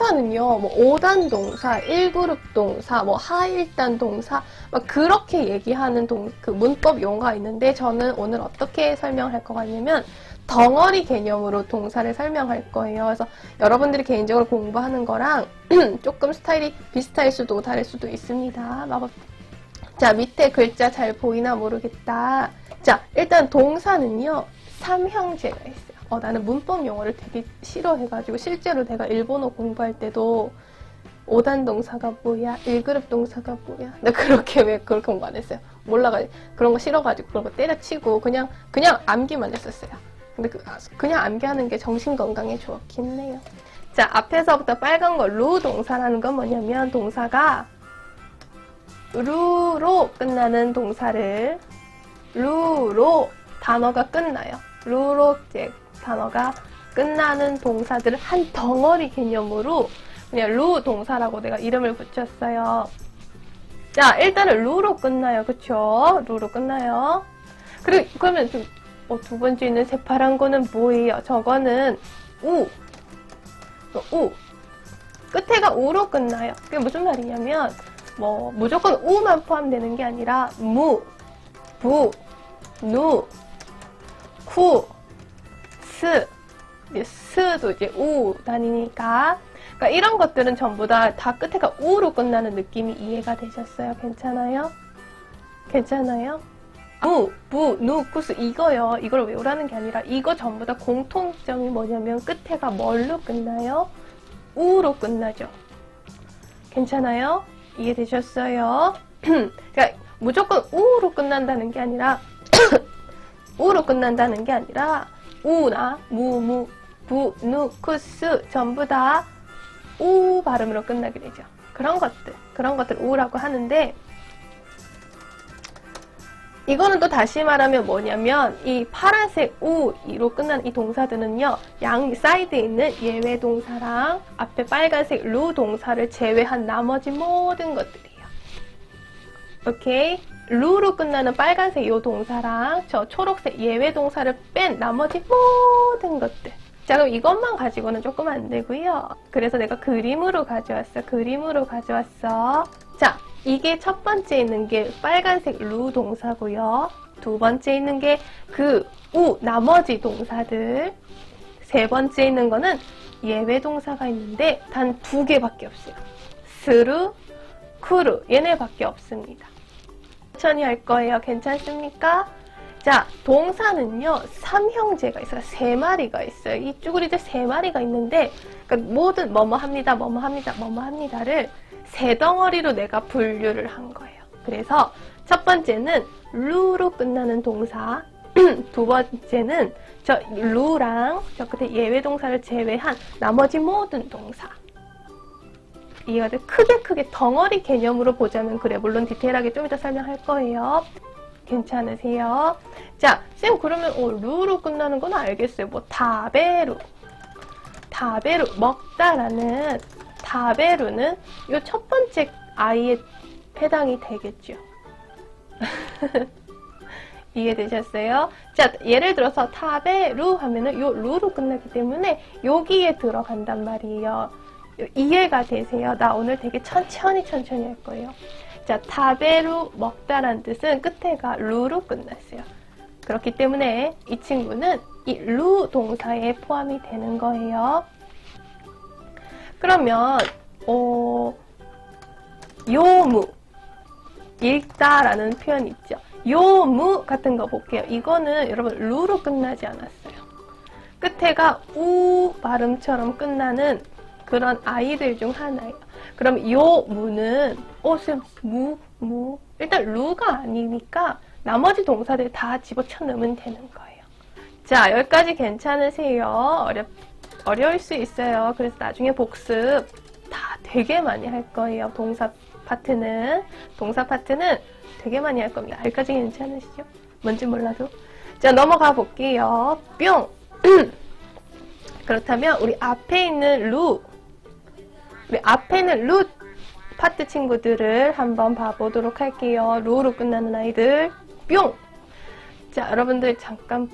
동사는요, 뭐 5단 동사, 1그룹 동사, 뭐 하일단 동사, 막 그렇게 얘기하는 동, 그 문법 용어가 있는데 저는 오늘 어떻게 설명할 것 같냐면 덩어리 개념으로 동사를 설명할 거예요. 그래서 여러분들이 개인적으로 공부하는 거랑 조금 스타일이 비슷할 수도 다를 수도 있습니다. 마법. 자, 밑에 글자 잘 보이나 모르겠다. 자, 일단 동사는요, 삼형제가 있어요. 어, 나는 문법 용어를 되게 싫어해가지고 실제로 내가 일본어 공부할 때도 5단 동사가 뭐야? 1그룹 동사가 뭐야? 나 그렇게 왜 그렇게 공부 안 했어요? 몰라가지고 그런 거 싫어가지고 그런 거 때려치고 그냥 그냥 암기만 했었어요. 근데 그, 아, 그냥 암기하는 게 정신 건강에 좋긴 해요. 자 앞에서부터 빨간 거 루 동사라는 건 뭐냐면 동사가 루로 끝나는 동사를 루로 단어가 끝나요. 루로 이제 단어가 끝나는 동사들을 한 덩어리 개념으로 그냥 루 동사라고 내가 이름을 붙였어요. 자, 일단은 루로 끝나요. 그쵸? 루로 끝나요. 그리고, 그러면 좀, 어, 두 번째 있는 새파란 거는 뭐예요? 저거는 우. 어, 우. 끝에가 우로 끝나요. 그게 무슨 말이냐면, 뭐, 무조건 우만 포함되는 게 아니라, 무, 부, 누, 쿠, 스, 스도 이제 우 다니니까 그러니까 이런 것들은 전부 다, 다 끝에가 우로 끝나는 느낌이 이해가 되셨어요? 괜찮아요? 괜찮아요? 무, 부, 누, 쿠스 이거요. 이걸 외우라는 게 아니라 이거 전부 다 공통점이 뭐냐면 끝에가 뭘로 끝나요? 우로 끝나죠. 괜찮아요? 이해되셨어요? 그러니까 무조건 우로 끝난다는 게 아니라 우로 끝난다는 게 아니라 우나 무무 부, 누, 쿠스 전부 다 우 발음으로 끝나게 되죠. 그런 것들, 그런 것들 우라고 하는데 이거는 또 다시 말하면 뭐냐면 이 파란색 우로 끝나는 이 동사들은요 양 사이드에 있는 예외 동사랑 앞에 빨간색 루 동사를 제외한 나머지 모든 것들이에요. 오케이? 루로 끝나는 빨간색 요 동사랑 저 초록색 예외 동사를 뺀 나머지 모든 것들. 자, 그럼 이것만 가지고는 조금 안 되고요. 그래서 내가 그림으로 가져왔어. 그림으로 가져왔어. 자, 이게 첫 번째 있는 게 빨간색 루 동사고요. 두 번째 있는 게 그 우 나머지 동사들. 세 번째 있는 거는 예외 동사가 있는데 단 두 개밖에 없어요. 스루, 쿠루 얘네밖에 없습니다. 천천히 할 거예요. 괜찮습니까? 자, 동사는요, 삼형제가 있어요. 세 마리가 있어요. 이 쭈구리들 세 마리가 있는데, 그러니까 모든 뭐뭐 합니다, 뭐뭐 합니다, 뭐뭐 합니다를 세 덩어리로 내가 분류를 한 거예요. 그래서 첫 번째는 루로 끝나는 동사, 두 번째는 저 루랑 저 끝에 예외 동사를 제외한 나머지 모든 동사. 돼? 크게 크게 덩어리 개념으로 보자면 그래. 물론 디테일하게 좀 이따 설명할 거예요. 괜찮으세요? 자, 쌤 그러면 어, 루로 끝나는 건 알겠어요. 뭐 다베루, 다베루 먹다라는 다베루는 이 첫 번째 아이에 해당이 되겠죠. 이해되셨어요? 자, 예를 들어서 타베루 하면은 요 루로 끝나기 때문에 여기에 들어간단 말이에요. 이해가 되세요? 나 오늘 되게 천천히 천천히 할 거예요. 자, 타베루 먹다란 뜻은 끝에가 루로 끝났어요. 그렇기 때문에 이 친구는 이 루 동사에 포함이 되는 거예요. 그러면 어, 요무 읽다라는 표현 있죠. 요무 같은 거 볼게요. 이거는 여러분 루로 끝나지 않았어요. 끝에가 우 발음처럼 끝나는 그런 아이들 중 하나예요. 그럼 요 무는 옷은 무, 무. 일단 루가 아니니까 나머지 동사들 다 집어쳐 넣으면 되는 거예요. 자, 여기까지 괜찮으세요? 어렵, 어려울 수 있어요. 그래서 나중에 복습 다 되게 많이 할 거예요. 동사 파트는. 동사 파트는 되게 많이 할 겁니다. 여기까지 괜찮으시죠? 뭔지 몰라도. 자, 넘어가 볼게요. 뿅! 그렇다면 우리 앞에 있는 루 우리 앞에는 루 파트 친구들을 한번 봐보도록 할게요. 루로 끝나는 아이들 뿅! 자 여러분들 잠깐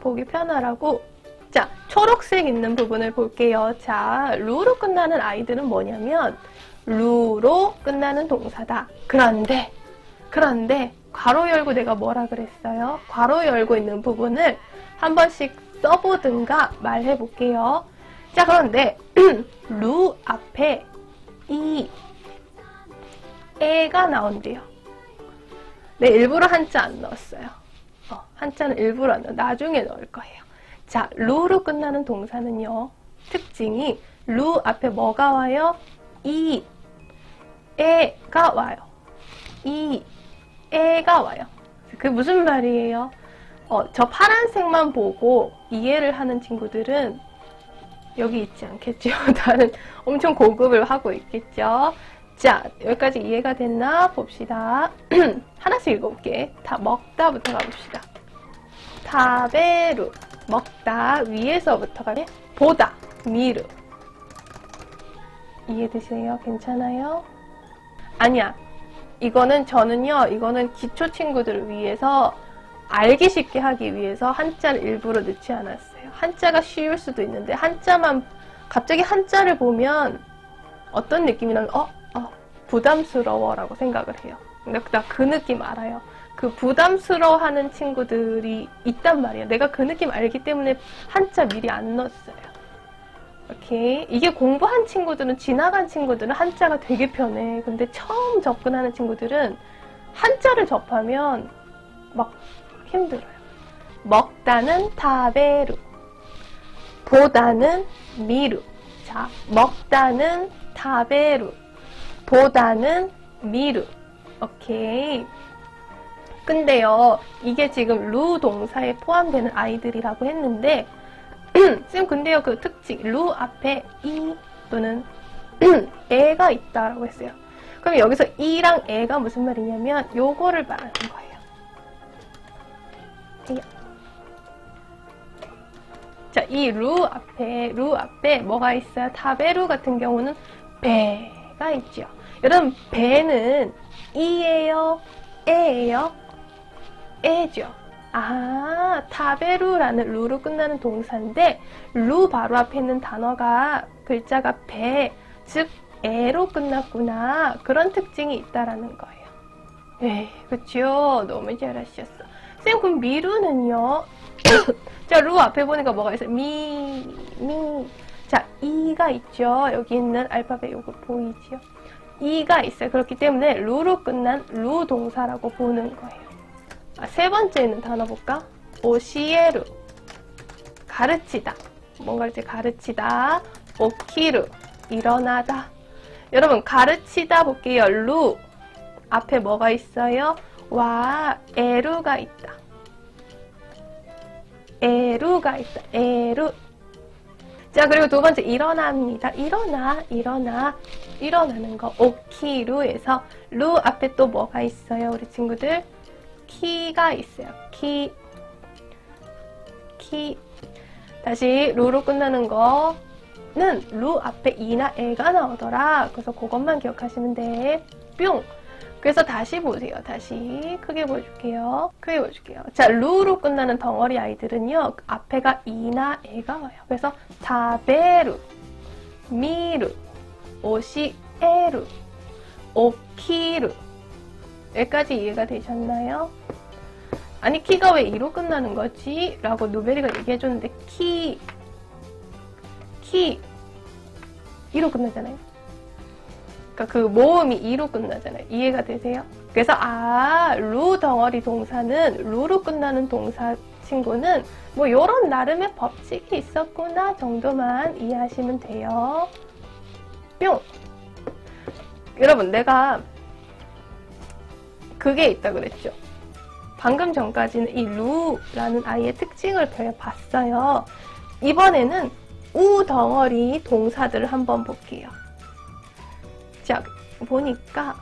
보기 편하라고 자, 초록색 있는 부분을 볼게요. 자, 루로 끝나는 아이들은 뭐냐면, 루로 끝나는 동사다. 그런데, 그런데, 괄호 열고 내가 뭐라 그랬어요? 괄호 열고 있는 부분을 한 번씩 써보든가 말해볼게요. 자, 그런데, 루 앞에 이, 에가 나온대요. 네, 일부러 한자 안 넣었어요. 어, 한자는 일부러 안 넣어. 나중에 넣을 거예요. 자, 루로 끝나는 동사는요. 특징이 루 앞에 뭐가 와요? 이, 에가 와요. 이, 에가 와요. 그게 무슨 말이에요? 어, 저 파란색만 보고 이해를 하는 친구들은 여기 있지 않겠죠? 다른 엄청 고급을 하고 있겠죠? 자, 여기까지 이해가 됐나? 봅시다. 하나씩 읽어볼게. 다 먹다부터 가봅시다. 타베루. 먹다. 위에서부터 가게. 보다. 미르. 이해되세요? 괜찮아요? 아니야. 이거는 저는요, 이거는 기초 친구들을 위해서 알기 쉽게 하기 위해서 한자를 일부러 넣지 않았어요. 한자가 쉬울 수도 있는데, 한자만, 갑자기 한자를 보면 어떤 느낌이 나면, 어, 어, 부담스러워라고 생각을 해요. 나 그 느낌 알아요. 그 부담스러워하는 친구들이 있단 말이에요. 내가 그 느낌 알기 때문에 한자 미리 안 넣었어요. 오케이. 이게 공부한 친구들은, 지나간 친구들은 한자가 되게 편해. 근데 처음 접근하는 친구들은 한자를 접하면 막 힘들어요. 먹다는 타베루. 보다는 미루. 자, 먹다는 타베루. 보다는 미루. 오케이. 근데요, 이게 지금 루 동사에 포함되는 아이들이라고 했는데, 쌤 근데요, 그 특징, 루 앞에 이 또는 애가 있다라고 했어요. 그럼 여기서 이랑 애가 무슨 말이냐면, 요거를 말하는 거예요. 이 루 앞에, 루 앞에 뭐가 있어요? 타베루 같은 경우는 배가 있죠. 여러분, 배는 이예요? 에예요? 에죠. 아, 타베루라는 루로 끝나는 동사인데, 루 바로 앞에 있는 단어가, 글자가 배, 즉, 에로 끝났구나. 그런 특징이 있다라는 거예요. 네, 그쵸. 너무 잘하셨어. 쌤, 그럼 미루는요? 자, 루 앞에 보니까 뭐가 있어요? 미, 미. 자, 이가 있죠. 여기 있는 알파벳 요거 보이지요? 이가 있어요. 그렇기 때문에 루로 끝난 루 동사라고 보는 거예요. 아, 세 번째는 단어 볼까? 오시에루. 가르치다. 뭔가를 가르치다. 오키루. 일어나다. 여러분, 가르치다 볼게요. 루. 앞에 뭐가 있어요? 와, 에루가 있다. 에루가 있다. 에루. 자, 그리고 두 번째, 일어납니다. 일어나, 일어나, 일어나는 거. 오키루에서, 루 앞에 또 뭐가 있어요, 우리 친구들? 키가 있어요. 키. 키. 다시, 루로 끝나는 거는 루 앞에 이나 에가 나오더라. 그래서 그것만 기억하시면 돼. 뿅. 그래서 다시 보세요. 다시 크게 보여줄게요. 크게 보여줄게요. 자, 루로 끝나는 덩어리 아이들은요. 앞에가 이나 에가 와요. 그래서 타베루, 미루, 오시에루, 오키루 여기까지 이해가 되셨나요? 아니 키가 왜 이로 끝나는 거지? 라고 노베리가 얘기해줬는데 키, 키 이로 끝나잖아요. 그러니까 그 모음이 2로 끝나잖아요. 이해가 되세요? 그래서 아, 루 덩어리 동사는 루로 끝나는 동사 친구는 뭐 요런 나름의 법칙이 있었구나 정도만 이해하시면 돼요. 뿅! 여러분, 내가 그게 있다 그랬죠. 방금 전까지는 이 루라는 아이의 특징을 배워봤어요. 이번에는 우 덩어리 동사들을 한번 볼게요. 자, 보니까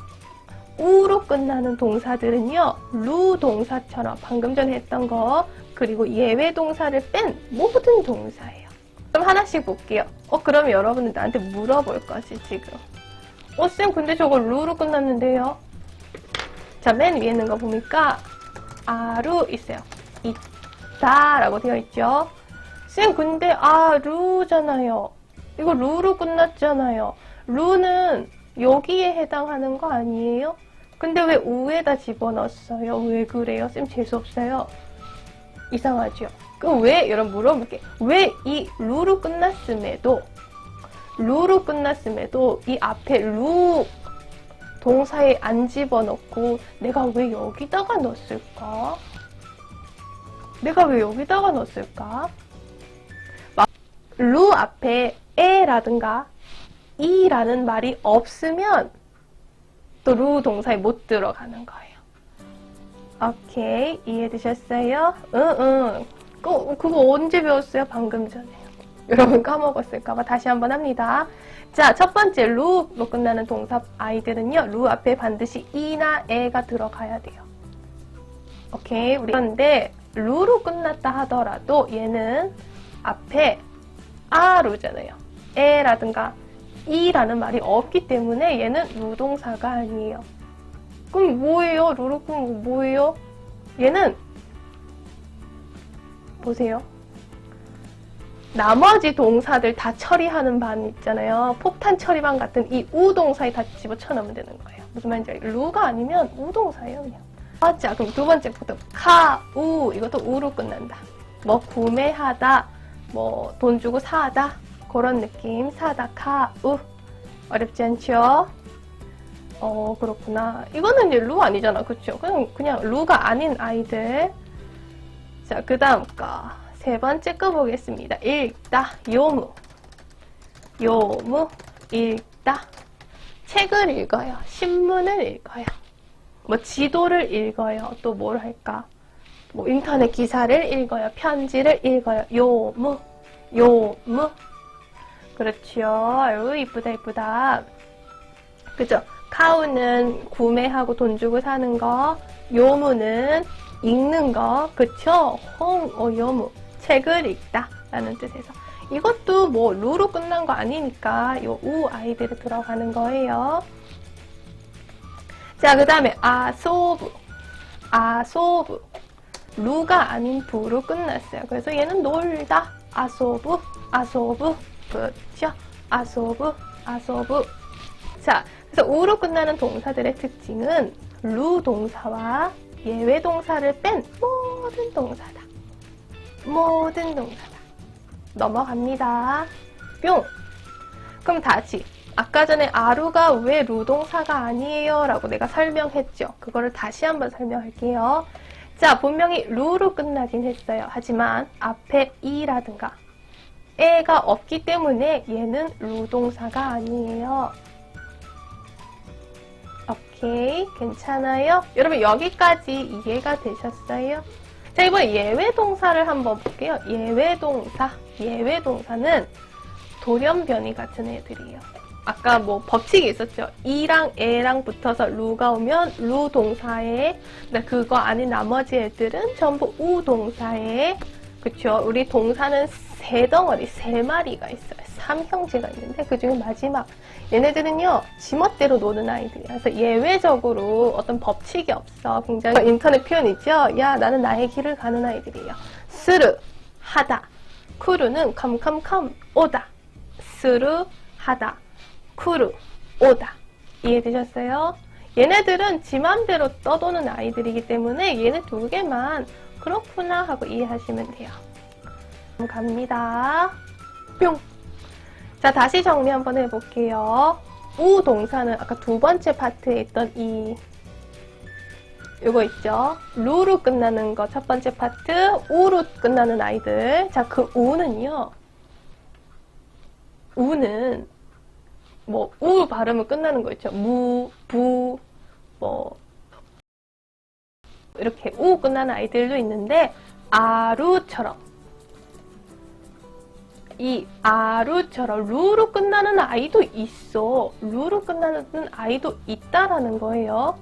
우로 끝나는 동사들은요, 루 동사처럼 방금 전에 했던 거, 그리고 예외 동사를 뺀 모든 동사예요. 그럼 하나씩 볼게요. 어, 그럼 여러분은 나한테 물어볼 거지, 지금. 어, 쌤, 근데 저거 루로 끝났는데요? 자, 맨 위에 있는 거 보니까, 아루 있어요. 있다라고 되어 있죠. 쌤, 근데, 아, 루잖아요. 이거 루로 끝났잖아요. 루는 여기에 해당하는 거 아니에요? 근데 왜 우에다 집어넣었어요? 왜 그래요? 쌤, 재수없어요. 이상하죠? 그럼 왜, 여러분 물어볼게. 왜 이 루로 끝났음에도, 루로 끝났음에도 이 앞에 루 동사에 안 집어넣고 내가 왜 여기다가 넣었을까? 내가 왜 여기다가 넣었을까? 막, 루 앞에 에라든가 이라는 말이 없으면 또 루 동사에 못 들어가는 거예요. 오케이 이해되셨어요? 응응. 그거, 그거 언제 배웠어요? 방금 전에. 여러분 까먹었을까봐 다시 한번 합니다. 자, 첫 번째 루로 끝나는 동사 아이들은요. 루 앞에 반드시 이나 에가 들어가야 돼요. 오케이. 우리 그런데 루로 끝났다 하더라도 얘는 앞에 아루잖아요. 에라든가 이라는 말이 없기 때문에 얘는 루동사가 아니에요. 그럼 뭐예요? 끝 뭐예요? 얘는 보세요. 나머지 동사들 다 처리하는 반 있잖아요. 폭탄 처리반 같은 이 우동사에 다 집어쳐 넣으면 되는 거예요. 무슨 말인지 알죠? 루가 아니면 우동사예요, 그냥. 아, 자, 그럼 두 번째부터 카, 우 이것도 우로 끝난다. 뭐 구매하다, 뭐 돈 주고 사다 그런 느낌. 사다, 카, 우 어렵지 않죠? 어 그렇구나. 이거는 이제 루 아니잖아, 그렇죠? 그냥 그냥 루가 아닌 아이들. 자, 그 다음 거. 세 번째 거 보겠습니다. 읽다, 요무. 요무, 읽다. 책을 읽어요. 신문을 읽어요. 뭐 지도를 읽어요. 또 뭘 할까? 뭐 인터넷 기사를 읽어요. 편지를 읽어요. 요무, 요무. 그렇죠. 아유, 이쁘다, 이쁘다. 그죠? 카우는 구매하고 돈 주고 사는 거, 요무는 읽는 거, 그쵸? 홍, 어, 요무. 책을 읽다. 라는 뜻에서. 이것도 뭐, 루로 끝난 거 아니니까, 요, 우 아이들이 들어가는 거예요. 자, 그 다음에, 아소부. 아소부. 루가 아닌 부로 끝났어요. 그래서 얘는 놀다. 아소부, 아소부. 그렇죠? 아소부, 아소부. 자, 그래서 우로 끝나는 동사들의 특징은 루 동사와 예외 동사를 뺀 모든 동사다. 모든 동사다. 넘어갑니다. 뿅! 그럼 다시. 아까 전에 아루가 왜 루동사가 아니에요? 라고 내가 설명했죠. 그거를 다시 한번 설명할게요. 자, 분명히 루로 끝나긴 했어요. 하지만 앞에 이라든가 에가 없기 때문에 얘는 루동사가 아니에요. 오케이, 괜찮아요? 여러분 여기까지 이해가 되셨어요? 자, 이번에 예외 동사를 한번 볼게요. 예외 동사. 예외 동사는 돌연변이 같은 애들이에요. 아까 뭐 법칙이 있었죠. 이랑 에랑 붙어서 루가 오면 루 동사에 근데 그거 아닌 나머지 애들은 전부 우 동사에 그쵸. 우리 동사는 세 덩어리, 세 마리가 있어요. 삼형제가 있는데 그 중에 마지막 얘네들은요 지멋대로 노는 아이들이야. 그래서 예외적으로 어떤 법칙이 없어. 굉장히 인터넷 표현이죠. 야 나는 나의 길을 가는 아이들이에요. 스르 하다. 쿠르는 컴컴컴 오다. 스르 하다. 쿠르 오다. 이해되셨어요? 얘네들은 지 맘대로 떠도는 아이들이기 때문에 얘네 두 개만 그렇구나 하고 이해하시면 돼요. 갑니다. 뿅! 자, 다시 정리 한번 해볼게요. 우 동사는 아까 두 번째 파트에 있던 이 요거 있죠? 루로 끝나는 거 첫 번째 파트, 우로 끝나는 아이들. 자, 그 우는요. 우는 뭐 우 발음을 끝나는 거 있죠? 무, 부, 뭐 이렇게 우 끝나는 아이들도 있는데 아루처럼 이 아루처럼 루로 끝나는 아이도 있어. 루로 끝나는 아이도 있다라는 거예요.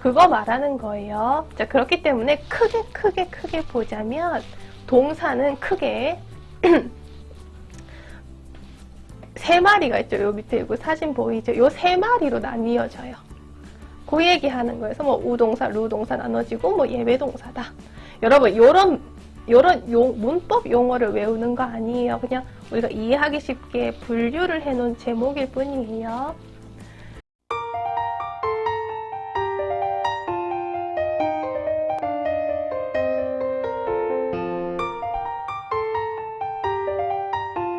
그거 말하는 거예요. 자, 그렇기 때문에 크게 크게 크게 보자면 동사는 크게 세 마리가 있죠. 요 밑에 이거 사진 보이죠? 요 세 마리로 나뉘어져요. 그 얘기 하는 거예요. 그래서 뭐 우동사, 루동사 나눠지고 뭐 예외동사다. 여러분, 요런 이런 용- 문법 용어를 외우는 거 아니에요. 그냥 우리가 이해하기 쉽게 분류를 해놓은 제목일 뿐이에요.